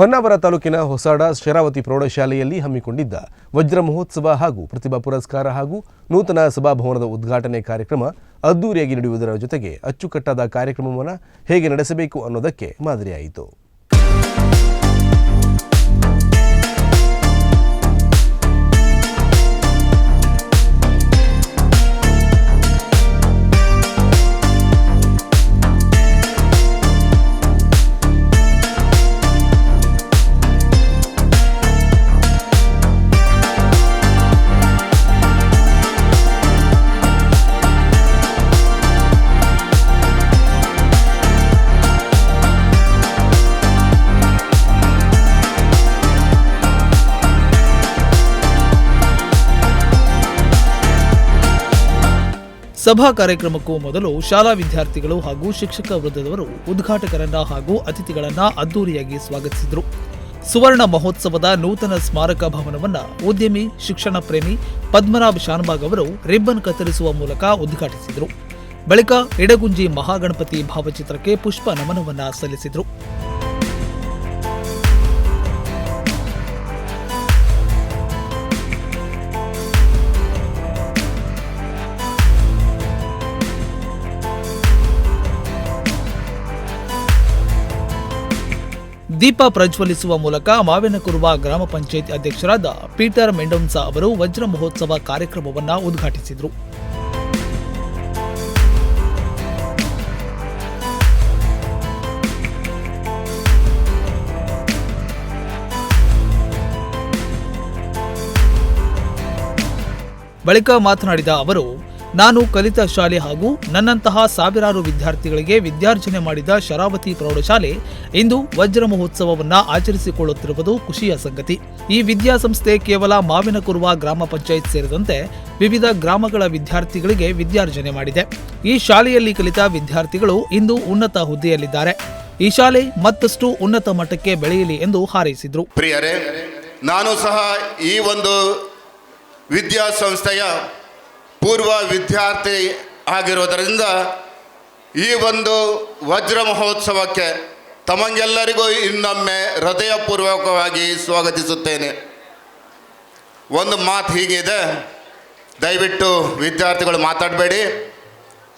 ಹೊನ್ನಾವರ ತಾಲೂಕಿನ ಹೊಸಾಡ ಶರಾವತಿ ಪ್ರೌಢಶಾಲೆಯಲ್ಲಿ ಹಮ್ಮಿಕೊಂಡಿದ್ದ ವಜ್ರ ಮಹೋತ್ಸವ ಹಾಗೂ ಪ್ರತಿಭಾ ಪುರಸ್ಕಾರ ಹಾಗೂ ನೂತನ ಸಭಾಭವನದ ಉದ್ಘಾಟನೆ ಕಾರ್ಯಕ್ರಮ ಅದ್ದೂರಿಯಾಗಿ ನಡೆಯುವುದರ ಜೊತೆಗೆ ಅಚ್ಚುಕಟ್ಟಾದ ಕಾರ್ಯಕ್ರಮವನ್ನು ಹೇಗೆ ನಡೆಸಬೇಕು ಅನ್ನೋದಕ್ಕೆ ಮಾದರಿಯಾಯಿತು. ಸಭಾ ಕಾರ್ಯಕ್ರಮಕ್ಕೂ ಮೊದಲು ಶಾಲಾ ವಿದ್ಯಾರ್ಥಿಗಳು ಹಾಗೂ ಶಿಕ್ಷಕ ವೃದ್ಧದವರು ಉದ್ಘಾಟಕರನ್ನ ಹಾಗೂ ಅತಿಥಿಗಳನ್ನ ಅದ್ದೂರಿಯಾಗಿ ಸ್ವಾಗತಿಸಿದರು. ಸುವರ್ಣ ಮಹೋತ್ಸವದ ನೂತನ ಸ್ಮಾರಕ ಭವನವನ್ನ ಉದ್ಯಮಿ, ಶಿಕ್ಷಣ ಪ್ರೇಮಿ ಪದ್ಮನಾಭ್ ಶಾನ್ಬಾಗ್ ಅವರು ರಿಬ್ಬನ್ ಕತ್ತರಿಸುವ ಮೂಲಕ ಉದ್ಘಾಟಿಸಿದರು. ಬಳಿಕ ಎಡಗುಂಜಿ ಮಹಾಗಣಪತಿ ಭಾವಚಿತ್ರಕ್ಕೆ ಪುಷ್ಪ ನಮನವನ್ನ ಸಲ್ಲಿಸಿದರು. ದೀಪ ಪ್ರಜ್ವಲಿಸುವ ಮೂಲಕ ಮಾವಿನಕುರುವ ಗ್ರಾಮ ಪಂಚಾಯತ್ ಅಧ್ಯಕ್ಷರಾದ ಪೀಟರ್ ಮೆಂಡೋನ್ಸಾ ಅವರು ವಜ್ರ ಮಹೋತ್ಸವ ಕಾರ್ಯಕ್ರಮವನ್ನು ಉದ್ಘಾಟಿಸಿದರು. ಬಳಿಕ ಮಾತನಾಡಿದ ಅವರು ನಾನು ಕಲಿತ ಶಾಲೆ ಹಾಗೂ ನನ್ನಂತಹ ಸಾವಿರಾರು ವಿದ್ಯಾರ್ಥಿಗಳಿಗೆ ವಿದ್ಯಾರ್ಜನೆ ಮಾಡಿದ ಶರಾವತಿ ಪ್ರೌಢಶಾಲೆ ಇಂದು ವಜ್ರ ಮಹೋತ್ಸವವನ್ನು ಆಚರಿಸಿಕೊಳ್ಳುತ್ತಿರುವುದು ಖುಷಿಯ ಸಂಗತಿ. ಈ ವಿದ್ಯಾಸಂಸ್ಥೆ ಕೇವಲ ಮಾವಿನಕುರುವ ಗ್ರಾಮ ಪಂಚಾಯತ್ ಸೇರಿದಂತೆ ವಿವಿಧ ಗ್ರಾಮಗಳ ವಿದ್ಯಾರ್ಥಿಗಳಿಗೆ ವಿದ್ಯಾರ್ಜನೆ ಮಾಡಿದೆ. ಈ ಶಾಲೆಯಲ್ಲಿ ಕಲಿತ ವಿದ್ಯಾರ್ಥಿಗಳು ಇಂದು ಉನ್ನತ ಹುದ್ದೆಯಲ್ಲಿದ್ದಾರೆ. ಈ ಶಾಲೆ ಮತ್ತಷ್ಟು ಉನ್ನತ ಮಟ್ಟಕ್ಕೆ ಬೆಳೆಯಲಿ ಎಂದು ಹಾರೈಸಿದರು. ಪ್ರಿಯರೇ, ನಾನು ಸಹ ಈ ಒಂದು ವಿದ್ಯಾಸಂಸ್ಥೆಯ ಪೂರ್ವ ವಿದ್ಯಾರ್ಥಿ ಆಗಿರೋದರಿಂದ ಈ ಒಂದು ವಜ್ರ ಮಹೋತ್ಸವಕ್ಕೆ ತಮಗೆಲ್ಲರಿಗೂ ಇನ್ನೊಮ್ಮೆ ಹೃದಯಪೂರ್ವಕವಾಗಿ ಸ್ವಾಗತಿಸುತ್ತೇನೆ. ಒಂದು ಮಾತು ಹೀಗಿದೆ. ದಯವಿಟ್ಟು ವಿದ್ಯಾರ್ಥಿಗಳು ಮಾತಾಡಬೇಡಿ.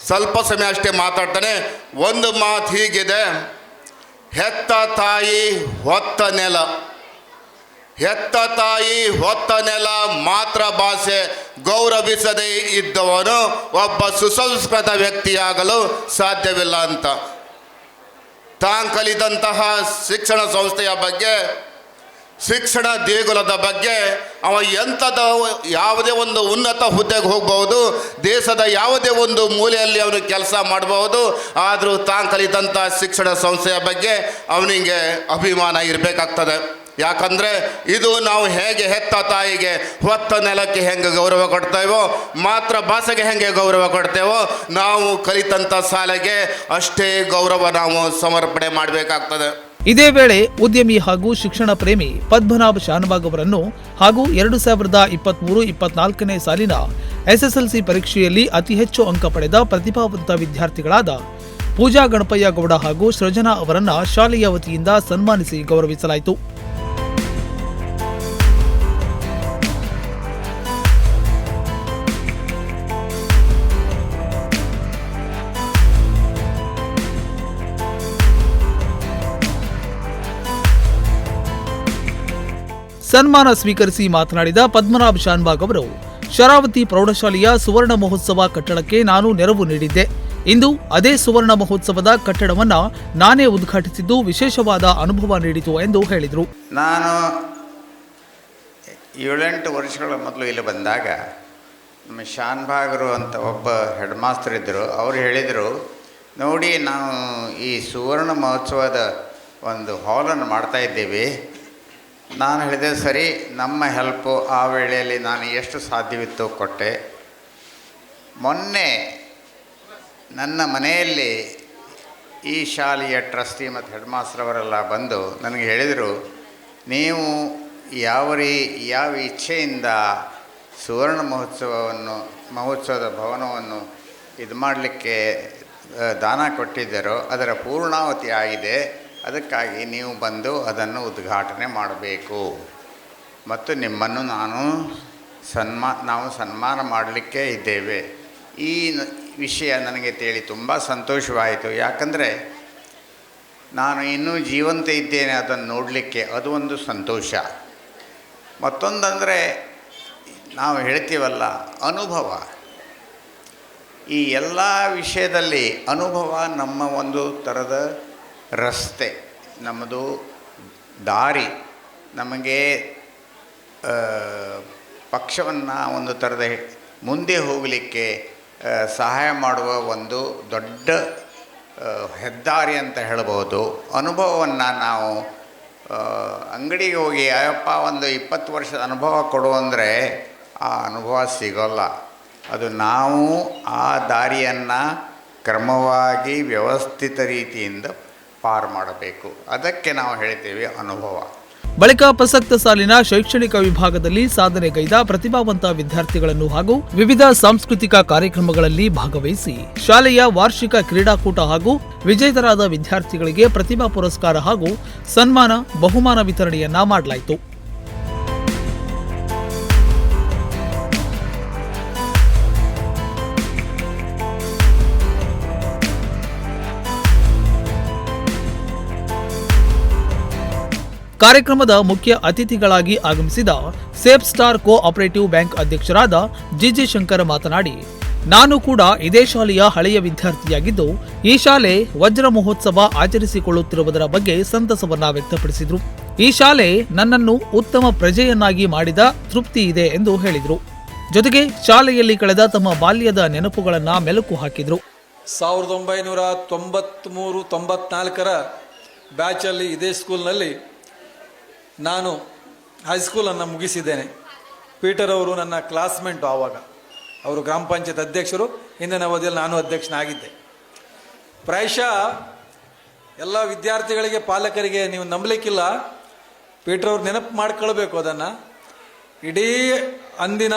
ಸ್ವಲ್ಪ ಸಮಯ ಅಷ್ಟೇ ಮಾತಾಡ್ತಾನೆ. ಒಂದು ಮಾತು ಹೀಗಿದೆ. ಹೆತ್ತ ತಾಯಿ ಹೊತ್ತ ನೆಲ. ಹೆತ್ತ ತಾಯಿ ಹೊತ್ತ ನೆಲ ಮಾತೃ ಭಾಷೆ. ಗೌರವಿಸದೇ ಇದ್ದವನು ಒಬ್ಬ ಸುಸಂಸ್ಕೃತ ವ್ಯಕ್ತಿಯಾಗಲು ಸಾಧ್ಯವಿಲ್ಲ ಅಂತ. ತಾನು ಕಲಿತಂತಹ ಶಿಕ್ಷಣ ಸಂಸ್ಥೆಯ ಬಗ್ಗೆ, ಶಿಕ್ಷಣ ದೇಗುಲದ ಬಗ್ಗೆ, ಅವ ಎಂಥದ ಯಾವುದೇ ಒಂದು ಉನ್ನತ ಹುದ್ದೆಗೆ ಹೋಗಬಹುದು, ದೇಶದ ಯಾವುದೇ ಒಂದು ಮೂಲೆಯಲ್ಲಿ ಅವನು ಕೆಲಸ ಮಾಡಬಹುದು, ಆದರೂ ತಾನು ಕಲಿತಂಥ ಶಿಕ್ಷಣ ಸಂಸ್ಥೆಯ ಬಗ್ಗೆ ಅವನಿಗೆ ಅಭಿಮಾನ ಇರಬೇಕಾಗ್ತದೆ. ಯಾಕಂದರೆ ಇದು ನಾವು ಹೇಗೆ ಹೆತ್ತ ತಾಯಿಗೆ ಹೊತ್ತ ನೆಲಕ್ಕೆ ಹೆಂಗೆ ಗೌರವ ಕೊಡ್ತೇವೋ, ಮಾತ್ರ ಭಾಷೆಗೆ ಹೆಂಗೆ ಗೌರವ ಕೊಡ್ತೇವೋ, ನಾವು ಕಲಿತಂಥ ಶಾಲೆಗೆ ಅಷ್ಟೇ ಗೌರವ ನಾವು ಸಮರ್ಪಣೆ ಮಾಡಬೇಕಾಗ್ತದೆ. ಇದೇ ವೇಳೆ ಉದ್ಯಮಿ ಹಾಗೂ ಶಿಕ್ಷಣ ಪ್ರೇಮಿ ಪದ್ಮನಾಭ ಶಾನಬಾಗ್ ಅವರನ್ನು ಹಾಗೂ ಎರಡು ಸಾವಿರದ ಇಪ್ಪತ್ಮೂರು ಇಪ್ಪತ್ನಾಲ್ಕನೇ ಸಾಲಿನ ಎಸ್ಎಸ್ಎಲ್ಸಿ ಪರೀಕ್ಷೆಯಲ್ಲಿ ಅತಿ ಹೆಚ್ಚು ಅಂಕ ಪಡೆದ ಪ್ರತಿಭಾವಂತ ವಿದ್ಯಾರ್ಥಿಗಳಾದ ಪೂಜಾ ಗಣಪಯ್ಯ ಗೌಡ ಹಾಗೂ ಸೃಜನಾ ಅವರನ್ನು ಶಾಲೆಯ ವತಿಯಿಂದ ಸನ್ಮಾನಿಸಿ ಗೌರವಿಸಲಾಯಿತು. ಸನ್ಮಾನ ಸ್ವೀಕರಿಸಿ ಮಾತನಾಡಿದ ಪದ್ಮನಾಭ ಶಾನ್ಬಾಗ್ ಅವರು, ಶರಾವತಿ ಪ್ರೌಢಶಾಲೆಯ ಸುವರ್ಣ ಮಹೋತ್ಸವ ಕಟ್ಟಡಕ್ಕೆ ನಾನು ನೆರವು ನೀಡಿದ್ದೆ. ಇಂದು ಅದೇ ಸುವರ್ಣ ಮಹೋತ್ಸವದ ಕಟ್ಟಡವನ್ನು ನಾನೇ ಉದ್ಘಾಟಿಸಿದ್ದು ವಿಶೇಷವಾದ ಅನುಭವ ನೀಡಿತು ಎಂದು ಹೇಳಿದರು. ನಾನು ಏಳೆಂಟು ವರ್ಷಗಳ ಮೊದಲು ಇಲ್ಲಿ ಬಂದಾಗ, ನಮ್ಮ ಶಾನ್ಭಾಗರು ಅಂತ ಒಬ್ಬ ಹೆಡ್ ಮಾಸ್ತರ್ ಇದ್ದರು. ಅವರು ಹೇಳಿದರು, ನೋಡಿ ನಾವು ಈ ಸುವರ್ಣ ಮಹೋತ್ಸವದ ಒಂದು ಹಾಲನ್ನು ಮಾಡ್ತಾ ಇದ್ದೀವಿ. ನಾನು ಹೇಳಿದೆ, ಸರಿ, ನಮ್ಮ ಹೆಲ್ಪು ಆ ವೇಳೆಯಲ್ಲಿ ನಾನು ಎಷ್ಟು ಸಾಧ್ಯವಿತ್ತು ಕೊಟ್ಟೆ. ಮೊನ್ನೆ ನನ್ನ ಮನೆಯಲ್ಲಿ ಈ ಶಾಲೆಯ ಟ್ರಸ್ಟಿ ಮತ್ತು ಹೆಡ್ ಮಾಸ್ಟರ್ ಅವರೆಲ್ಲ ಬಂದು ನನಗೆ ಹೇಳಿದರು, ನೀವು ಯಾವ ರೀ, ಯಾವ ಇಚ್ಛೆಯಿಂದ ಸುವರ್ಣ ಮಹೋತ್ಸವವನ್ನು, ಮಹೋತ್ಸವದ ಭವನವನ್ನು ಇದು ಮಾಡಲಿಕ್ಕೆ ದಾನ ಕೊಟ್ಟಿದ್ದರೋ, ಅದರ ಪೂರ್ಣಾವತಿ ಆಗಿದೆ. ಅದಕ್ಕಾಗಿ ನೀವು ಬಂದು ಅದನ್ನು ಉದ್ಘಾಟನೆ ಮಾಡಬೇಕು. ಮತ್ತು ನಿಮ್ಮನ್ನು ನಾನು ಸನ್ಮಾ, ನಾವು ಸನ್ಮಾನ ಮಾಡಲಿಕ್ಕೆ ಇದ್ದೇವೆ. ಈ ವಿಷಯ ನನಗೆ ತಿಳಿ ತುಂಬ ಸಂತೋಷವಾಯಿತು. ಯಾಕಂದರೆ ನಾನು ಇನ್ನೂ ಜೀವಂತ ಇದ್ದೇನೆ ಅದನ್ನು ನೋಡಲಿಕ್ಕೆ. ಅದು ಒಂದು ಸಂತೋಷ. ಮತ್ತೊಂದಂದರೆ ನಾವು ಹೇಳ್ತೀವಲ್ಲ, ಅನುಭವ. ಈ ಎಲ್ಲ ವಿಷಯದಲ್ಲಿ ಅನುಭವ ನಮ್ಮ ಒಂದು ಥರದ ರಸ್ತೆ, ನಮ್ಮದು ದಾರಿ, ನಮಗೆ ಪಕ್ಷವನ್ನು ಒಂದು ಥರದ ಮುಂದೆ ಹೋಗಲಿಕ್ಕೆ ಸಹಾಯ ಮಾಡುವ ಒಂದು ದೊಡ್ಡ ಹೆದ್ದಾರಿ ಅಂತ ಹೇಳ್ಬೋದು ಅನುಭವವನ್ನು ನಾವು ಅಂಗಡಿಗೆ ಹೋಗಿ, ಅಯ್ಯಪ್ಪ, ಒಂದು ಇಪ್ಪತ್ತು ವರ್ಷದ ಅನುಭವ ಕೊಡು ಅಂದರೆ, ಆ ಅನುಭವ ಸಿಗೋಲ್ಲ. ಅದು ನಾವು ಆ ದಾರಿಯನ್ನು ಕ್ರಮವಾಗಿ ವ್ಯವಸ್ಥಿತ ರೀತಿಯಿಂದ ಪಾರು ಮಾಡಬೇಕು. ಅದಕ್ಕೆ ನಾವು ಹೇಳ್ತೀವಿ ಅನುಭವ. ಬಳಿಕ ಪ್ರಸಕ್ತ ಸಾಲಿನ ಶೈಕ್ಷಣಿಕ ವಿಭಾಗದಲ್ಲಿ ಸಾಧನೆಗೈದ ಪ್ರತಿಭಾವಂತ ವಿದ್ಯಾರ್ಥಿಗಳನ್ನು ಹಾಗೂ ವಿವಿಧ ಸಾಂಸ್ಕೃತಿಕ ಕಾರ್ಯಕ್ರಮಗಳಲ್ಲಿ ಭಾಗವಹಿಸಿ, ಶಾಲೆಯ ವಾರ್ಷಿಕ ಕ್ರೀಡಾಕೂಟ ಹಾಗೂ ವಿಜೇತರಾದ ವಿದ್ಯಾರ್ಥಿಗಳಿಗೆ ಪ್ರತಿಭಾ ಪುರಸ್ಕಾರ ಹಾಗೂ ಸನ್ಮಾನ, ಬಹುಮಾನ ವಿತರಣೆಯನ್ನ ಮಾಡಲಾಯಿತು. ಕಾರ್ಯಕ್ರಮದ ಮುಖ್ಯ ಅತಿಥಿಗಳಾಗಿ ಆಗಮಿಸಿದ safe star cooperative bank ಅಧ್ಯಕ್ಷರಾದ ಜಿಜಿ ಶಂಕರ್ ಮಾತನಾಡಿ, ನಾನು ಕೂಡ ಇದೇ ಶಾಲೆಯ ಹಳೆಯ ವಿದ್ಯಾರ್ಥಿಯಾಗಿದ್ದು, ಈ ಶಾಲೆ ವಜ್ರ ಮಹೋತ್ಸವ ಆಚರಿಸಿಕೊಳ್ಳುತ್ತಿರುವುದರ ಬಗ್ಗೆ ಸಂತಸವನ್ನ ವ್ಯಕ್ತಪಡಿಸಿದರು. ಈ ಶಾಲೆ ನನ್ನನ್ನು ಉತ್ತಮ ಪ್ರಜೆಯನ್ನಾಗಿ ಮಾಡಿದ ತೃಪ್ತಿ ಇದೆ ಎಂದು ಹೇಳಿದರು. ಜೊತೆಗೆ ಶಾಲೆಯಲ್ಲಿ ಕಳೆದ ತಮ್ಮ ಬಾಲ್ಯದ ನೆನಪುಗಳನ್ನ ಮೆಲುಕು ಹಾಕಿದರು. ಸಾವಿರದ ಒಂಬೈನೂರ ತೊಂಬತ್ತ್ಮೂರು ತೊಂಬತ್ನಾಲ್ಕರ ಬ್ಯಾಚಲ್ಲಿ ಇದೇ ಸ್ಕೂಲ್ನಲ್ಲಿ ನಾನು ಹೈಸ್ಕೂಲನ್ನು ಮುಗಿಸಿದ್ದೇನೆ. ಪೀಟರ್ ಅವರು ನನ್ನ ಕ್ಲಾಸ್ಮೇಟು ಆವಾಗ. ಅವರು ಗ್ರಾಮ ಪಂಚಾಯತ್ ಅಧ್ಯಕ್ಷರು. ಹಿಂದಿನ ಅವಧಿಯಲ್ಲಿ ನಾನು ಅಧ್ಯಕ್ಷನಾಗಿದ್ದೆ. ಪ್ರಾಯಶಃ ಎಲ್ಲ ವಿದ್ಯಾರ್ಥಿಗಳಿಗೆ, ಪಾಲಕರಿಗೆ ನೀವು ನಂಬಲಿಕ್ಕಿಲ್ಲ. ಪೀಟರ್ ಅವ್ರು ನೆನಪು ಮಾಡ್ಕೊಳ್ಬೇಕು ಅದನ್ನು. ಇಡೀ ಅಂದಿನ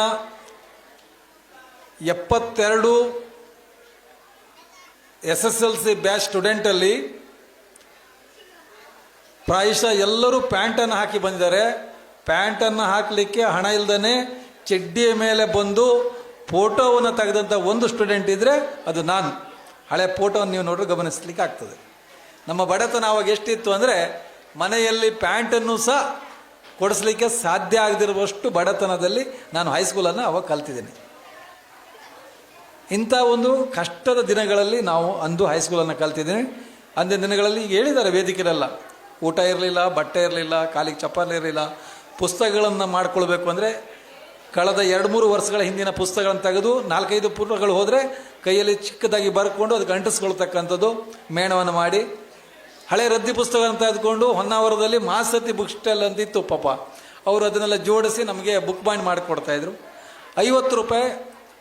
ಎಪ್ಪತ್ತೆರಡು S S L C batch ಸ್ಟೂಡೆಂಟಲ್ಲಿ ಪ್ರಾಯಶಃ ಎಲ್ಲರೂ ಪ್ಯಾಂಟನ್ನು ಹಾಕಿ ಬಂದಿದ್ದಾರೆ. ಪ್ಯಾಂಟನ್ನು ಹಾಕಲಿಕ್ಕೆ ಹಣ ಇಲ್ಲದೇ ಚಡ್ಡಿಯ ಮೇಲೆ ಬಂದು ಫೋಟೋವನ್ನು ತೆಗೆದಂಥ ಒಂದು ಸ್ಟೂಡೆಂಟ್ ಇದ್ದರೆ ಅದು ನಾನು. ಹಳೆ ಫೋಟೋವನ್ನು ನೀವು ನೋಡ್ರೆ ಗಮನಿಸ್ಲಿಕ್ಕೆ ಆಗ್ತದೆ. ನಮ್ಮ ಬಡತನ ಅವಾಗ ಎಷ್ಟಿತ್ತು ಅಂದರೆ ಮನೆಯಲ್ಲಿ ಪ್ಯಾಂಟನ್ನು ಸಹ ಕೊಡಿಸ್ಲಿಕ್ಕೆ ಸಾಧ್ಯ ಆಗದಿರುವಷ್ಟು ಬಡತನದಲ್ಲಿ ನಾನು ಹೈಸ್ಕೂಲನ್ನು ಅವಾಗ ಕಲ್ತಿದ್ದೀನಿ. ಇಂಥ ಒಂದು ಕಷ್ಟದ ದಿನಗಳಲ್ಲಿ ನಾವು ಅಂದು ಹೈಸ್ಕೂಲನ್ನು ಕಲ್ತಿದ್ದೀನಿ. ಅಂದಿನ ದಿನಗಳಲ್ಲಿ ಹೇಳಿದ್ದಾರೆ ವೇದಿಕೆರೆಲ್ಲ ಊಟ ಇರಲಿಲ್ಲ, ಬಟ್ಟೆ ಇರಲಿಲ್ಲ, ಕಾಲಿಗೆ ಚಪ್ಪಲಿ ಇರಲಿಲ್ಲ. ಪುಸ್ತಕಗಳನ್ನು ಮಾಡ್ಕೊಳ್ಬೇಕು ಅಂದರೆ ಕಳೆದ ಎರಡು ಮೂರು ವರ್ಷಗಳ ಹಿಂದಿನ ಪುಸ್ತಕಗಳನ್ನು ತೆಗೆದು ನಾಲ್ಕೈದು ಪುಟಗಳು ಹೋದರೆ ಕೈಯಲ್ಲಿ ಚಿಕ್ಕದಾಗಿ ಬರ್ಕೊಂಡು ಅದಕ್ಕೆ ಅಂಟಿಸ್ಕೊಳ್ತಕ್ಕಂಥದ್ದು ಮೇಣವನ್ನು ಮಾಡಿ. ಹಳೆ ರದ್ದಿ ಪುಸ್ತಕಗಳನ್ನು ತೆಗೆದುಕೊಂಡು ಹೊನ್ನಾವರದಲ್ಲಿ ಮಾಸತಿ ಬುಕ್ ಸ್ಟಾಲ್ ಅಂತಿತ್ತು ಪಾಪ. ಅವರು ಅದನ್ನೆಲ್ಲ ಜೋಡಿಸಿ ನಮಗೆ ಬುಕ್ ಬಾಂಡ್ ಮಾಡಿಕೊಡ್ತಾಯಿದ್ರು ಐವತ್ತು ರೂಪಾಯಿ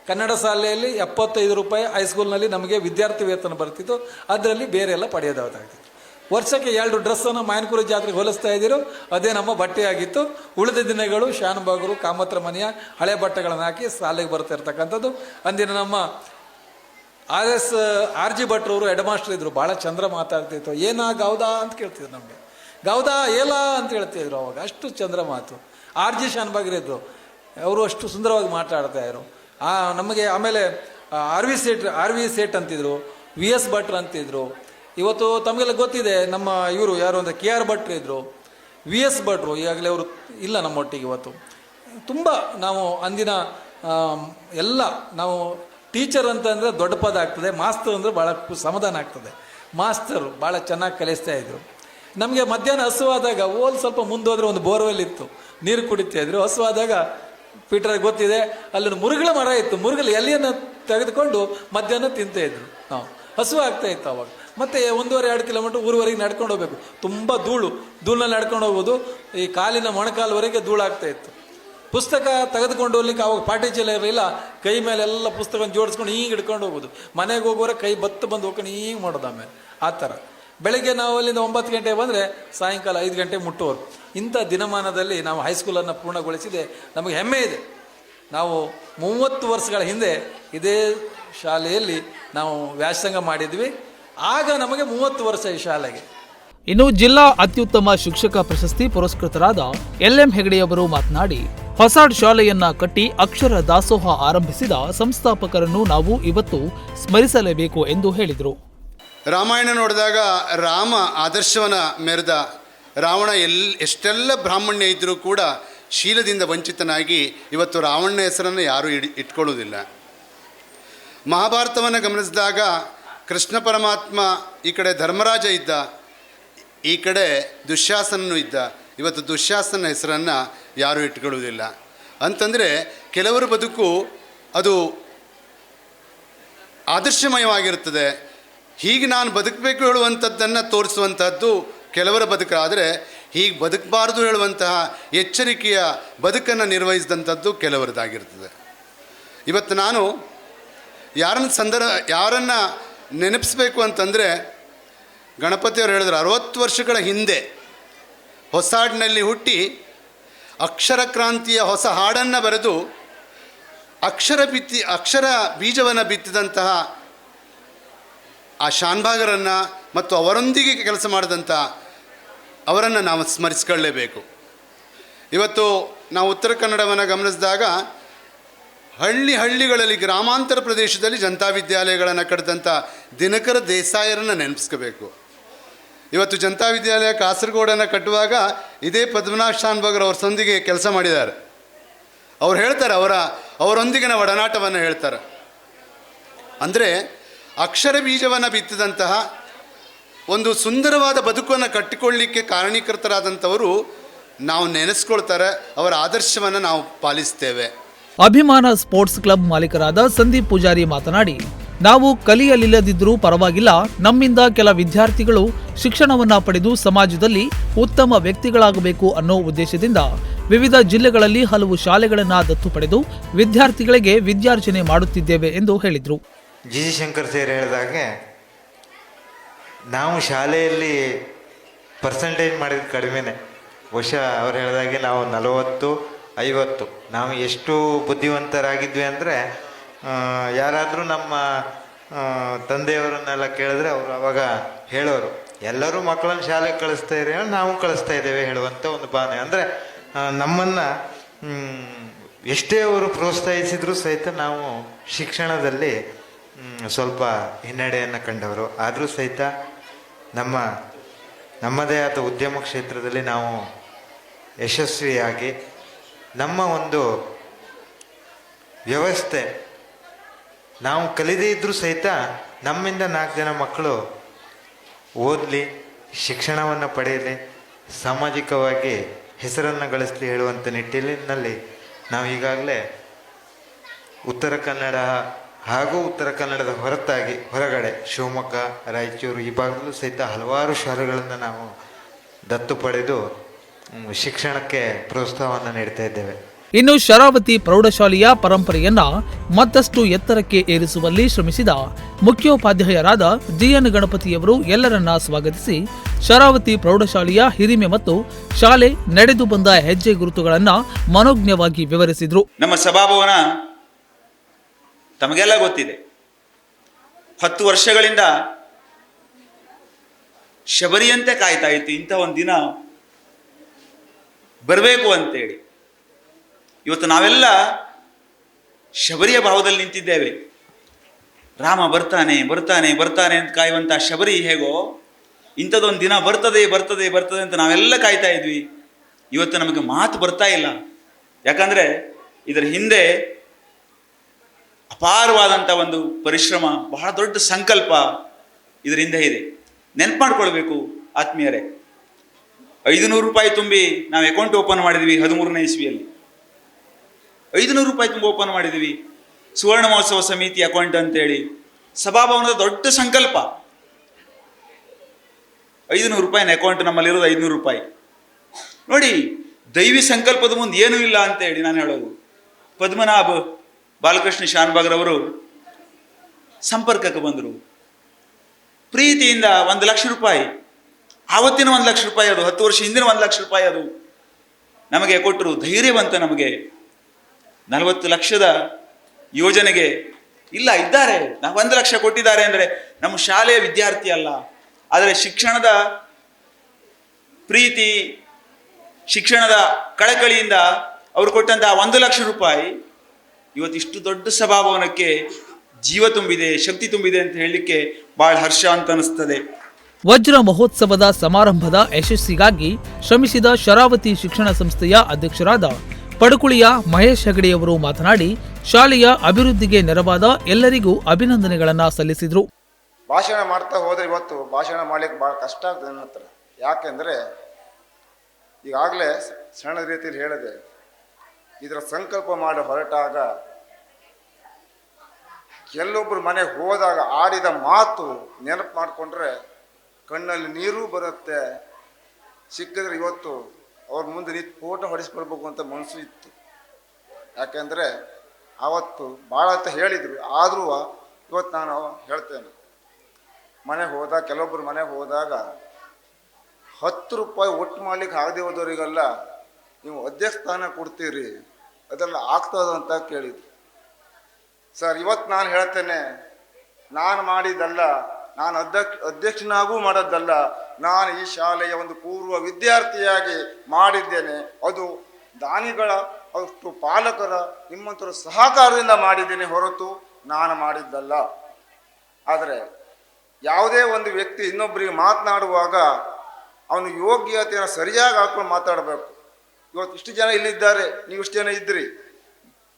ಕನ್ನಡ ಶಾಲೆಯಲ್ಲಿ ಎಪ್ಪತ್ತೈದು ರೂಪಾಯಿ ಹೈಸ್ಕೂಲ್ನಲ್ಲಿ ನಮಗೆ ವಿದ್ಯಾರ್ಥಿ ವೇತನ ಬರ್ತಿತ್ತು. ಅದರಲ್ಲಿ ಬೇರೆ ಎಲ್ಲ ಪಡೆಯೋದಾಗ್ತಿತ್ತು ವರ್ಷಕ್ಕೆ ಎರಡು ಡ್ರೆಸ್ಸನ್ನು ಮಾಯನಕೂರು ಜಾತ್ರೆಗೆ ಹೋಲಿಸ್ತಾ ಇದ್ದೀರೋ. ಅದೇ ನಮ್ಮ ಬಟ್ಟೆಯಾಗಿತ್ತು. ಉಳಿದ ದಿನಗಳು ಶಾನುಭಾಗರು ಕಾಮತ್ರ ಮನೆಯ ಹಳೆ ಬಟ್ಟೆಗಳನ್ನು ಹಾಕಿ ಸಾಲಿಗೆ ಬರ್ತಾ ಇರ್ತಕ್ಕಂಥದ್ದು. ಅಂದಿನ ನಮ್ಮ ಆರ್ ಎಸ್, ಆರ್ ಜಿ ಭಟ್ರವರು ಹೆಡ್ ಮಾಸ್ಟರ್ ಇದ್ರು. ಭಾಳ ಚಂದ್ರ ಮಾತಾಡ್ತಿತ್ತು ಏನಾ ಗೌದಾ ಅಂತ ಕೇಳ್ತಿದ್ರು ನಮಗೆ. ಗೌದಾ ಏಲಾ ಅಂತ ಹೇಳ್ತಿದ್ರು ಅವಾಗ. ಅಷ್ಟು ಚಂದ್ರ ಮಾತು. ಆರ್ ಜಿ ಶಾನ್ಭಾಗ್ರಿದ್ರು ಅವರು ಅಷ್ಟು ಸುಂದರವಾಗಿ ಮಾತಾಡ್ತಾ ಇದ್ರು. ಆ, ನಮಗೆ ಆಮೇಲೆ R V Sait R V Sait ಅಂತಿದ್ರು. ವಿ ಎಸ್ ಭಟ್ರು ಅಂತಿದ್ರು. ಇವತ್ತು ತಮಗೆಲ್ಲ ಗೊತ್ತಿದೆ, ನಮ್ಮ ಇವರು ಯಾರು ಅಂದರೆ ಕೆ ಆರ್ ಭಟ್ರು ಇದ್ದರು ವಿ ಎಸ್ ಭಟ್ರು, ಈಗಾಗಲೇ ಅವರು ಇಲ್ಲ ನಮ್ಮೊಟ್ಟಿಗೆ ಇವತ್ತು. ತುಂಬ ನಾವು ಅಂದಿನ ಎಲ್ಲ ನಾವು ಟೀಚರ್ ಅಂತಂದರೆ ದೊಡ್ಡ ಪದ ಆಗ್ತದೆ, ಮಾಸ್ತರ್ ಅಂದರೆ ಭಾಳ ಸಮಾಧಾನ ಆಗ್ತದೆ. ಮಾಸ್ತರು ಭಾಳ ಚೆನ್ನಾಗಿ ಕಲಿಸ್ತಾ ಇದ್ದರು ನಮಗೆ ಮಧ್ಯಾಹ್ನ ಹಸುವಾದಾಗ ಓಲ್ ಸ್ವಲ್ಪ ಮುಂದೋದ್ರೆ ಒಂದು ಬೋರ್ವೆಲ್ ಇತ್ತು ನೀರು ಕುಡಿತಾ ಇದ್ರು. ಹಸುವಾದಾಗ ಪೀಟರ್ ಗೊತ್ತಿದೆ, ಅಲ್ಲೊಂದು ಮುರುಗಳ ಮರ ಇತ್ತು ಮುರುಗಲು ಎಲೆಯನ್ನು ತೆಗೆದುಕೊಂಡು ಮಧ್ಯಾಹ್ನ ತಿಂತಾ ಇದ್ರು ನಾವು. ಹಸು ಆಗ್ತಾ ಇತ್ತು ಅವಾಗ. ಮತ್ತೆ ಒಂದೂವರೆ, ಎರಡು ಕಿಲೋಮೀಟರ್ ಊರುವರೆಗೆ ನಡ್ಕೊಂಡು ಹೋಗ್ಬೇಕು. ತುಂಬ ಧೂಳು. ಧೂಳಲ್ಲಿ ನಡ್ಕೊಂಡು ಹೋಗ್ಬೋದು. ಈ ಕಾಲಿನ ಮೊಣಕಾಲುವರೆಗೆ ಧೂಳಾಗ್ತಾ ಇತ್ತು. ಪುಸ್ತಕ ತೆಗೆದುಕೊಂಡು ಹೋಗ್ಲಿಕ್ಕೆ ಅವಾಗ ಪಾಟಿ ಚೀಲ ಇರಲಿಲ್ಲ ಕೈ ಮೇಲೆ ಎಲ್ಲ ಪುಸ್ತಕ ಜೋಡಿಸ್ಕೊಂಡು ಹೀಗೆ ಹಿಡ್ಕೊಂಡು ಹೋಗ್ಬೋದು. ಮನೆಗೆ ಹೋಗೋರೆ ಕೈ ಬತ್ತು ಬಂದು ಹೋಗ್ಕೊಂಡು ಹೀಗೆ ಮಾಡೋದು ಆಮೇಲೆ. ಆ ಥರ. ಬೆಳಗ್ಗೆ ನಾವು ಅಲ್ಲಿಂದ ಒಂಬತ್ತು ಗಂಟೆಗೆ ಬಂದರೆ ಸಾಯಂಕಾಲ ಐದು ಗಂಟೆ ಮುಟ್ಟೋರು ಇಂಥ ದಿನಮಾನದಲ್ಲಿ ನಾವು ಹೈಸ್ಕೂಲನ್ನು ಪೂರ್ಣಗೊಳಿಸಿದೆ. ನಮಗೆ ಹೆಮ್ಮೆ ಇದೆ. ನಾವು ಮೂವತ್ತು ವರ್ಷಗಳ ಹಿಂದೆ ಇದೇ ಶಾಲೆಯಲ್ಲಿ ನಾವು ವ್ಯಾಸಂಗ ಮಾಡಿದ್ವಿ. ಆಗ ನಮಗೆ ಮೂವತ್ತು ವರ್ಷ ಈ ಶಾಲೆಗೆ. ಇನ್ನು ಜಿಲ್ಲಾ ಅತ್ಯುತ್ತಮ ಶಿಕ್ಷಕ ಪ್ರಶಸ್ತಿ ಪುರಸ್ಕೃತರಾದ ಎಲ್ ಎಂ ಹೆಗಡೆಯವರು ಮಾತನಾಡಿ ಹೊಸಾಡ್ ಶಾಲೆಯನ್ನ ಕಟ್ಟಿ ಅಕ್ಷರ ದಾಸೋಹ ಆರಂಭಿಸಿದ ಸಂಸ್ಥಾಪಕರನ್ನು ನಾವು ಇವತ್ತು ಸ್ಮರಿಸಲೇಬೇಕು ಎಂದು ಹೇಳಿದರು. ರಾಮಾಯಣ ನೋಡಿದಾಗ ರಾಮ ಆದರ್ಶವನ ಮೆರೆದ ರಾವಣ ಎಲ್ ಎಷ್ಟೆಲ್ಲ ಬ್ರಾಹ್ಮಣ್ಯ ಇದ್ದರೂ ಕೂಡ ಶೀಲದಿಂದ ವಂಚಿತನಾಗಿ ಇವತ್ತು ರಾವಣ ಹೆಸರನ್ನು ಯಾರೂ ಇಡಿ ಇಟ್ಕೊಳ್ಳೋದಿಲ್ಲ ಮಹಾಭಾರತವನ್ನು ಗಮನಿಸಿದಾಗ ಕೃಷ್ಣ ಪರಮಾತ್ಮ ಈ ಕಡೆ ಧರ್ಮರಾಜ ಇದ್ದ, ಈ ಕಡೆ ದುಶ್ಯಾಸನನು ಇದ್ದ. ಇವತ್ತು ದುಶ್ಯಾಸನ ಹೆಸರನ್ನು ಯಾರೂ ಇಟ್ಕೊಳ್ಳುವುದಿಲ್ಲ. ಅಂತಂದರೆ ಕೆಲವರು ಬದುಕು ಅದು ಆದರ್ಶಮಯವಾಗಿರುತ್ತದೆ. ಹೀಗೆ ನಾನು ಬದುಕಬೇಕು ಹೇಳುವಂಥದ್ದನ್ನು ತೋರಿಸುವಂಥದ್ದು ಕೆಲವರ ಬದುಕಾದರೆ ಹೀಗೆ ಬದುಕಬಾರ್ದು ಹೇಳುವಂತಹ ಎಚ್ಚರಿಕೆಯ ಬದುಕನ್ನು ನಿರ್ವಹಿಸಿದಂಥದ್ದು ಕೆಲವರದಾಗಿರ್ತದೆ. ಇವತ್ತು ನಾನು ಯಾರನ್ನು ಸಂದರ್ಭ ಯಾರನ್ನು ನೆನಪಿಸ್ಬೇಕು ಅಂತಂದರೆ ಗಣಪತಿಯವರು ಹೇಳಿದ್ರು, ಅರವತ್ತು ವರ್ಷಗಳ ಹಿಂದೆ ಹೊಸಾಡಿನಲ್ಲಿ ಹುಟ್ಟಿ ಅಕ್ಷರ ಕ್ರಾಂತಿಯ ಹೊಸ ಹಾಡನ್ನು ಬರೆದು ಅಕ್ಷರ ಬಿತ್ತಿ, ಅಕ್ಷರ ಬೀಜವನ್ನು ಬಿತ್ತಿದಂತಹ ಆ ಶಾನ್ಭಾಗರನ್ನು ಮತ್ತು ಅವರೊಂದಿಗೆ ಕೆಲಸ ಮಾಡಿದಂಥ ಅವರನ್ನು ನಾವು ಸ್ಮರಿಸ್ಕೊಳ್ಳೇಬೇಕು. ಇವತ್ತು ನಾವು ಉತ್ತರ ಕನ್ನಡವನ್ನು ಗಮನಿಸಿದಾಗ ಹಳ್ಳಿ ಹಳ್ಳಿಗಳಲ್ಲಿ, ಗ್ರಾಮಾಂತರ ಪ್ರದೇಶದಲ್ಲಿ ಜನತಾ ವಿದ್ಯಾಲಯಗಳನ್ನು ಕಟ್ಟಿದಂಥ ದಿನಕರ ದೇಸಾಯರನ್ನು ನೆನಪಿಸ್ಕೋಬೇಕು. ಇವತ್ತು ಜನತಾ ವಿದ್ಯಾಲಯ ಕಾಸರಗೋಡನ್ನು ಕಟ್ಟುವಾಗ ಇದೇ ಪದ್ಮನಾಭ ಶಾನ್ಭಾಗರ್ ಅವ್ರ ಸಂದಿಗೆ ಕೆಲಸ ಮಾಡಿದ್ದಾರೆ. ಅವ್ರು ಹೇಳ್ತಾರೆ, ಅವರ, ಅವರೊಂದಿಗಿನ ಒಡನಾಟವನ್ನು ಹೇಳ್ತಾರೆ. ಅಂದರೆ ಅಕ್ಷರ ಬೀಜವನ್ನು ಬಿತ್ತಿದಂತಹ ಒಂದು ಸುಂದರವಾದ ಬದುಕನ್ನು ಕಟ್ಟಿಕೊಳ್ಳಿಕ್ಕೆ ಕಾರಣೀಕೃತರಾದಂಥವರು ನಾವು ನೆನೆಸ್ಕೊಳ್ತಾರೆ, ಅವರ ಆದರ್ಶವನ್ನು ನಾವು ಪಾಲಿಸ್ತೇವೆ. ಅಭಿಮಾನ ಸ್ಪೋರ್ಟ್ಸ್ ಕ್ಲಬ್ ಮಾಲೀಕರಾದ ಸಂದೀಪ್ ಪೂಜಾರಿ ಮಾತನಾಡಿ, ನಾವು ಕಲಿಯಲಿಲ್ಲದಿದ್ದರೂ ಪರವಾಗಿಲ್ಲ, ನಮ್ಮಿಂದ ಕೆಲ ವಿದ್ಯಾರ್ಥಿಗಳು ಶಿಕ್ಷಣವನ್ನ ಪಡೆದು ಸಮಾಜದಲ್ಲಿ ಉತ್ತಮ ವ್ಯಕ್ತಿಗಳಾಗಬೇಕು ಅನ್ನೋ ಉದ್ದೇಶದಿಂದ ವಿವಿಧ ಜಿಲ್ಲೆಗಳಲ್ಲಿ ಹಲವು ಶಾಲೆಗಳನ್ನ ದತ್ತು ಪಡೆದು ವಿದ್ಯಾರ್ಥಿಗಳಿಗೆ ವಿದ್ಯಾರ್ಜನೆ ಮಾಡುತ್ತಿದ್ದೇವೆ ಎಂದು ಹೇಳಿದರು. ಜಿ. ಶಂಕರ್ ಸೇರ್ ಹೇಳಿದಾಗೆ ನಾವು ಶಾಲೆಯಲ್ಲಿ ಪರ್ಸೆಂಟೇಜ್ ಮಾಡಿದ ಕಡಿಮೆನೆ. ಬಹುಶಃ ಅವ್ರು ಹೇಳಿದಾಗೆ ನಾವು ನಲವತ್ತು ಐವತ್ತು. ನಾವು ಎಷ್ಟು ಬುದ್ಧಿವಂತರಾಗಿದ್ವಿ ಅಂದರೆ ಯಾರಾದರೂ ನಮ್ಮ ತಂದೆಯವರನ್ನೆಲ್ಲ ಕೇಳಿದ್ರೆ ಅವರು ಅವಾಗ ಹೇಳೋರು, ಎಲ್ಲರೂ ಮಕ್ಕಳನ್ನ ಶಾಲೆಗೆ ಕಳಿಸ್ತಾ ಇರಿ ನಾವು ಕಳಿಸ್ತಾ ಇದ್ದೇವೆ ಹೇಳುವಂಥ ಒಂದು ಭಾವನೆ. ಅಂದರೆ ನಮ್ಮನ್ನು ಎಷ್ಟೇ ಅವರು ಪ್ರೋತ್ಸಾಹಿಸಿದರೂ ಸಹಿತ ನಾವು ಶಿಕ್ಷಣದಲ್ಲಿ ಸ್ವಲ್ಪ ಹಿನ್ನಡೆಯನ್ನು ಕಂಡವರು. ಆದರೂ ಸಹಿತ ನಮ್ಮ, ನಮ್ಮದೇ ಆದ ಉದ್ಯಮ ಕ್ಷೇತ್ರದಲ್ಲಿ ನಾವು ಯಶಸ್ವಿಯಾಗಿ ನಮ್ಮ ಒಂದು ವ್ಯವಸ್ಥೆ. ನಾವು ಕಲಿದೇ ಇದ್ದರೂ ಸಹಿತ ನಮ್ಮಿಂದ ನಾಲ್ಕು ಜನ ಮಕ್ಕಳು ಓದಲಿ, ಶಿಕ್ಷಣವನ್ನು ಪಡೆಯಲಿ, ಸಾಮಾಜಿಕವಾಗಿ ಹೆಸರನ್ನು ಗಳಿಸಲಿ ಹೇಳುವಂಥ ನಿಟ್ಟಿನಲ್ಲಿ ನಾವು ಈಗಾಗಲೇ ಉತ್ತರ ಕನ್ನಡ ಹಾಗೂ ಉತ್ತರ ಕನ್ನಡದ ಹೊರತಾಗಿ ಹೊರಗಡೆ ಶಿವಮೊಗ್ಗ, ರಾಯಚೂರು ಈ ಭಾಗದಲ್ಲೂ ಸಹಿತ ಹಲವಾರು ಶಾಲೆಗಳನ್ನು ನಾವು ದತ್ತು ಪಡೆದು ಶಿಕ್ಷಣಕ್ಕೆ ಪ್ರೋತ್ಸಾಹವನ್ನು ನೀಡ್ತಾ ಇದ್ದೇವೆ. ಇನ್ನು ಶರಾವತಿ ಪ್ರೌಢಶಾಲೆಯ ಪರಂಪರೆಯನ್ನ ಮತ್ತಷ್ಟು ಎತ್ತರಕ್ಕೆ ಏರಿಸುವಲ್ಲಿ ಶ್ರಮಿಸಿದ ಮುಖ್ಯೋಪಾಧ್ಯಾಯರಾದ ಜಿಎನ್ ಗಣಪತಿಯವರು ಎಲ್ಲರನ್ನ ಸ್ವಾಗತಿಸಿ ಶರಾವತಿ ಪ್ರೌಢಶಾಲೆಯ ಹಿರಿಮೆ ಮತ್ತು ಶಾಲೆ ನಡೆದು ಬಂದ ಹೆಜ್ಜೆ ಗುರುತುಗಳನ್ನ ಮನೋಜ್ಞವಾಗಿ ವಿವರಿಸಿದ್ರು. ನಮ್ಮ ಸಭಾಭವನ ತಮಗೆಲ್ಲ ಗೊತ್ತಿದೆ. ಹತ್ತು ವರ್ಷಗಳಿಂದ ಶಬರಿಯಂತೆ ಕಾಯ್ತಾ ಇತ್ತು ಇಂಥ ಒಂದು ದಿನ ಬರಬೇಕು ಅಂತೇಳಿ. ಇವತ್ತು ನಾವೆಲ್ಲ ಶಬರಿಯ ಭಾವದಲ್ಲಿ ನಿಂತಿದ್ದೇವೆ. ರಾಮ ಬರ್ತಾನೆ ಬರ್ತಾನೆ ಬರ್ತಾನೆ ಅಂತ ಕಾಯುವಂಥ ಶಬರಿ ಹೇಗೋ ಇಂಥದ್ದೊಂದು ದಿನ ಬರ್ತದೆ ಬರ್ತದೆ ಬರ್ತದೆ ಅಂತ ನಾವೆಲ್ಲ ಕಾಯ್ತಾ ಇದ್ವಿ. ಇವತ್ತು ನಮಗೆ ಮಾತು ಬರ್ತಾ ಇಲ್ಲ. ಯಾಕಂದ್ರೆ ಇದರ ಹಿಂದೆ ಅಪಾರವಾದಂಥ ಒಂದು ಪರಿಶ್ರಮ, ಬಹಳ ದೊಡ್ಡ ಸಂಕಲ್ಪ ಇದರಿಂದ ಇದೆ. ನೆನ್ಪು ಮಾಡ್ಕೊಳ್ಬೇಕು ಆತ್ಮೀಯರೇ. ಐದು ನೂರು ರೂಪಾಯಿ ತುಂಬಿ ನಾವು ಅಕೌಂಟ್ ಓಪನ್ ಮಾಡಿದ್ವಿ ಹದಿಮೂರನೇ ಇಸ್ವಿಯಲ್ಲಿ. ಐದು ನೂರು ರೂಪಾಯಿ ತುಂಬ ಓಪನ್ ಮಾಡಿದ್ವಿ. ಸುವರ್ಣ ಮಹೋತ್ಸವ ಸಮಿತಿ ಅಕೌಂಟ್ ಅಂತೇಳಿ. ಸಭಾಭವನದ ದೊಡ್ಡ ಸಂಕಲ್ಪ. ಐದು ನೂರು ರೂಪಾಯಿನ ಅಕೌಂಟ್ ನಮ್ಮಲ್ಲಿರೋದು ಐದುನೂರು ರೂಪಾಯಿ. ನೋಡಿ, ದೈವಿ ಸಂಕಲ್ಪದ ಮುಂದೆ ಏನೂ ಇಲ್ಲ ಅಂತೇಳಿ ನಾನು ಹೇಳೋದು. ಪದ್ಮನಾಭ ಬಾಲಕೃಷ್ಣ ಶಾನ್ಭಾಗ್ರವರು ಸಂಪರ್ಕಕ್ಕೆ ಬಂದರು. ಪ್ರೀತಿಯಿಂದ ಒಂದು ಲಕ್ಷ ರೂಪಾಯಿ ಆವತ್ತಿನ ಒಂದು ಲಕ್ಷ ರೂಪಾಯಿ ಅದು, ಹತ್ತು ವರ್ಷ ಹಿಂದಿನ ಒಂದು ಲಕ್ಷ ರೂಪಾಯಿ ಅದು. ನಮಗೆ ಕೊಟ್ಟರು, ಧೈರ್ಯವಂತ ನಮಗೆ. ನಲವತ್ತು ಲಕ್ಷದ ಯೋಜನೆಗೆ, ಇಲ್ಲ, ಇದ್ದಾರೆ. ನಾವು ಒಂದು ಲಕ್ಷ ಕೊಟ್ಟಿದ್ದಾರೆ ಅಂದರೆ ನಮ್ಮ ಶಾಲೆಯ ವಿದ್ಯಾರ್ಥಿ ಅಲ್ಲ. ಆದರೆ ಶಿಕ್ಷಣದ ಪ್ರೀತಿ, ಶಿಕ್ಷಣದ ಕಳಕಳಿಯಿಂದ ಅವರು ಕೊಟ್ಟಂತಹ ಒಂದು ಲಕ್ಷ ರೂಪಾಯಿ ಇವತ್ತು ಇಷ್ಟು ದೊಡ್ಡ ಸಭಾಭವನಕ್ಕೆ ಜೀವ ತುಂಬಿದೆ, ಶಕ್ತಿ ತುಂಬಿದೆ ಅಂತ ಹೇಳಲಿಕ್ಕೆ ಭಾಳ ಹರ್ಷ ಅಂತ ಅನಿಸ್ತದೆ. ವಜ್ರ ಮಹೋತ್ಸವದ ಸಮಾರಂಭದ ಯಶಸ್ಸಿಗಾಗಿ ಶ್ರಮಿಸಿದ ಶರಾವತಿ ಶಿಕ್ಷಣ ಸಂಸ್ಥೆಯ ಅಧ್ಯಕ್ಷರಾದ ಪಡುಕುಳಿಯ ಮಹೇಶ್ ಹೆಗಡೆಯವರು ಮಾತನಾಡಿ, ಶಾಲೆಯ ಅಭಿವೃದ್ಧಿಗೆ ನೆರವಾದ ಎಲ್ಲರಿಗೂ ಅಭಿನಂದನೆಗಳನ್ನ ಸಲ್ಲಿಸಿದರು. ಭಾಷಣ ಮಾಡ್ತಾ ಹೋದರೆ ಇವತ್ತು ಭಾಷಣ ಮಾಡ್ಲಿಕ್ಕೆ ಭಾಳ ಕಷ್ಟ ಆಗ್ತದೆ ನನ್ನ ಹತ್ರ ಯಾಕೆಂದರೆ ಈಗಾಗಲೇ ಸಣ್ಣ ರೀತಿಯಲ್ಲಿ ಹೇಳಿದೆ, ಇದರ ಸಂಕಲ್ಪ ಮಾಡಿ ಹೊರಟಾಗ ಕೆಲವೊಬ್ಬರು ಮನೆಗೆ ಹೋದಾಗ ಆಡಿದ ಮಾತು ನೆನಪು ಮಾಡಿಕೊಂಡ್ರೆ ಕಣ್ಣಲ್ಲಿ ನೀರು ಬರುತ್ತೆ. ಸಿಕ್ಕಿದ್ರೆ ಇವತ್ತು ಅವ್ರ ಮುಂದೆ ನಿಂತು ಫೋಟೋ ಹೊಡಿಸ್ಕೊಳ್ಬೇಕು ಅಂತ ಮನಸ್ಸು ಇತ್ತು. ಯಾಕೆಂದರೆ ಆವತ್ತು ಭಾಳ ಅಂತ ಹೇಳಿದರು. ಆದರೂ ಇವತ್ತು ನಾನು ಹೇಳ್ತೇನೆ. ಮನೆಗೆ ಹೋದಾಗ ಕೆಲವೊಬ್ಬರು ಮನೆಗೆ ಹೋದಾಗ ಹತ್ತು ರೂಪಾಯಿ ಒಟ್ಟು ಮಾಡ್ಲಿಕ್ಕೆ ಆಗದೆ ಹೋದವರಿಗೆಲ್ಲ ನೀವು ಅಧ್ಯಕ್ಷ ಸ್ಥಾನ ಕೊಡ್ತೀರಿ, ಅದೆಲ್ಲ ಆಗ್ತದ ಅಂತ ಕೇಳಿದ್ರು. ಸರ್, ಇವತ್ತು ನಾನು ಹೇಳ್ತೇನೆ, ನಾನು ಮಾಡಿದ್ದಲ್ಲ ನಾನು ಅಧ್ಯಕ್ಷ, ಅಧ್ಯಕ್ಷನಾಗೂ ಮಾಡೋದಲ್ಲ ನಾನು ಈ ಶಾಲೆಯ ಒಂದು ಪೂರ್ವ ವಿದ್ಯಾರ್ಥಿಯಾಗಿ ಮಾಡಿದ್ದೇನೆ. ಅದು ದಾನಿಗಳ, ಅಷ್ಟು ಪಾಲಕರ ನಿಮ್ಮಂತರ ಸಹಕಾರದಿಂದ ಮಾಡಿದ್ದೇನೆ ಹೊರತು ನಾನು ಮಾಡಿದ್ದಲ್ಲ. ಆದರೆ ಯಾವುದೇ ಒಂದು ವ್ಯಕ್ತಿ ಇನ್ನೊಬ್ಬರಿಗೆ ಮಾತನಾಡುವಾಗ ಅವನು ಯೋಗ್ಯತೆಯನ್ನು ಸರಿಯಾಗಿ ಹಾಕೊಂಡು ಮಾತಾಡಬೇಕು. ಇವತ್ತು ಇಷ್ಟು ಜನ ಇಲ್ಲಿದ್ದಾರೆ. ನೀವು ಇಷ್ಟು ಜನ ಇದ್ರಿ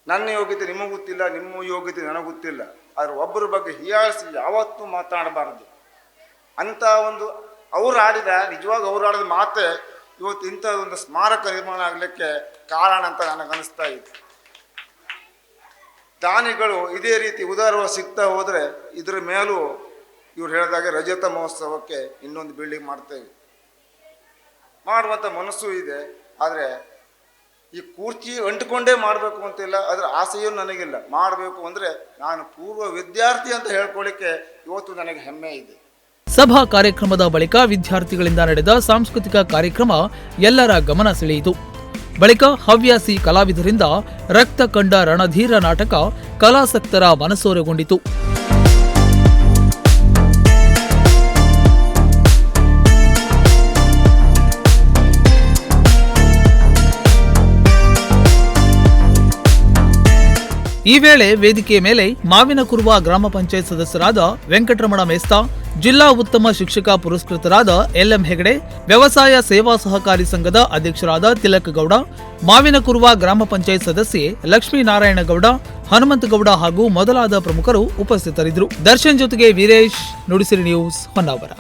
ನನ್ನ ಯೋಗ್ಯತೆ ನಿಮಗೆ ಗೊತ್ತಿಲ್ಲ, ನಿಮ್ಮ ಯೋಗ್ಯತೆ ನನಗೆ ಗೊತ್ತಿಲ್ಲ. ಆದರೆ ಒಬ್ಬರ ಬಗ್ಗೆ ಹೀಯಾಳಿಸಿ ಯಾವತ್ತೂ ಮಾತನಾಡಬಾರದು ಅಂತ ಒಂದು ಅವ್ರು ಆಡಿದ, ನಿಜವಾಗ ಅವ್ರು ಆಡಿದ ಮಾತೆ ಇವತ್ತು ಇಂಥ ಒಂದು ಸ್ಮಾರಕ ನಿರ್ಮಾಣ ಆಗಲಿಕ್ಕೆ ಕಾರಣ ಅಂತ ನನಗೆ ಅನಿಸ್ತಾ ಇದೆ. ದಾನಿಗಳು ಇದೇ ರೀತಿ ಉದಾರ ಸಿಗ್ತಾ ಹೋದರೆ ಇದ್ರ ಮೇಲೂ ಇವ್ರು ಹೇಳಿದಾಗೆ ರಜತ ಮಹೋತ್ಸವಕ್ಕೆ ಇನ್ನೊಂದು ಬಿಲ್ಡಿಂಗ್ ಮಾಡ್ತೇವೆ ಮಾಡುವಂಥ ಮನಸ್ಸು ಇದೆ, ಆದರೆ ಈ ಕೂರ್ತಿ ಅಂಟಿಕೊಂಡೇ ಮಾಡಬೇಕು ಅಂತಿಲ್ಲ ಅದರ ಆಸೆಯೂ ನನಗಿಲ್ಲ. ಮಾಡಬೇಕು ಅಂದರೆ ನಾನು ಪೂರ್ವ ವಿದ್ಯಾರ್ಥಿ ಅಂತ ಹೇಳ್ಕೊಳ್ಳಿಕ್ಕೆ ಇವತ್ತು ನನಗೆ ಹೆಮ್ಮೆ ಇದೆ. ಸಭಾ ಕಾರ್ಯಕ್ರಮದ ಬಳಿಕ ವಿದ್ಯಾರ್ಥಿಗಳಿಂದ ನಡೆದ ಸಾಂಸ್ಕೃತಿಕ ಕಾರ್ಯಕ್ರಮ ಎಲ್ಲರ ಗಮನ ಸೆಳೆಯಿತು. ಬಳಿಕ ಹವ್ಯಾಸಿ ಕಲಾವಿದರಿಂದ ರಕ್ತ ಕಂಡ ರಣಧೀರ ನಾಟಕ ಕಲಾಸಕ್ತರ ಮನಸೂರೆಗೊಂಡಿತು. ಈ ವೇಳೆ ವೇದಿಕೆಯ ಮೇಲೆ ಮಾವಿನ ಕುರುವ ಗ್ರಾಮ ಪಂಚಾಯತ್ ಸದಸ್ಯರಾದ ವೆಂಕಟರಮಣ ಮೇಸ್ತಾ, ಜಿಲ್ಲಾ ಉತ್ತಮ ಶಿಕ್ಷಕ ಪುರಸ್ಕೃತರಾದ ಎಲ್ಎಂ ಹೆಗಡೆ, ವ್ಯವಸಾಯ ಸೇವಾ ಸಹಕಾರಿ ಸಂಘದ ಅಧ್ಯಕ್ಷರಾದ ತಿಲಕ್ ಗೌಡ, ಮಾವಿನ ಕುರುವ ಗ್ರಾಮ ಪಂಚಾಯತ್ ಸದಸ್ಯೆ ಲಕ್ಷ್ಮೀನಾರಾಯಣಗೌಡ ಹನುಮಂತಗೌಡ ಹಾಗೂ ಮೊದಲಾದ ಪ್ರಮುಖರು ಉಪಸ್ಥಿತರಿದ್ದರು. ದರ್ಶನ್ ಜೊತೆಗೆ ವೀರೇಶ್, ನುಡಿಸಿರಿ ನ್ಯೂಸ್ ಹೊನ್ನಾವರ.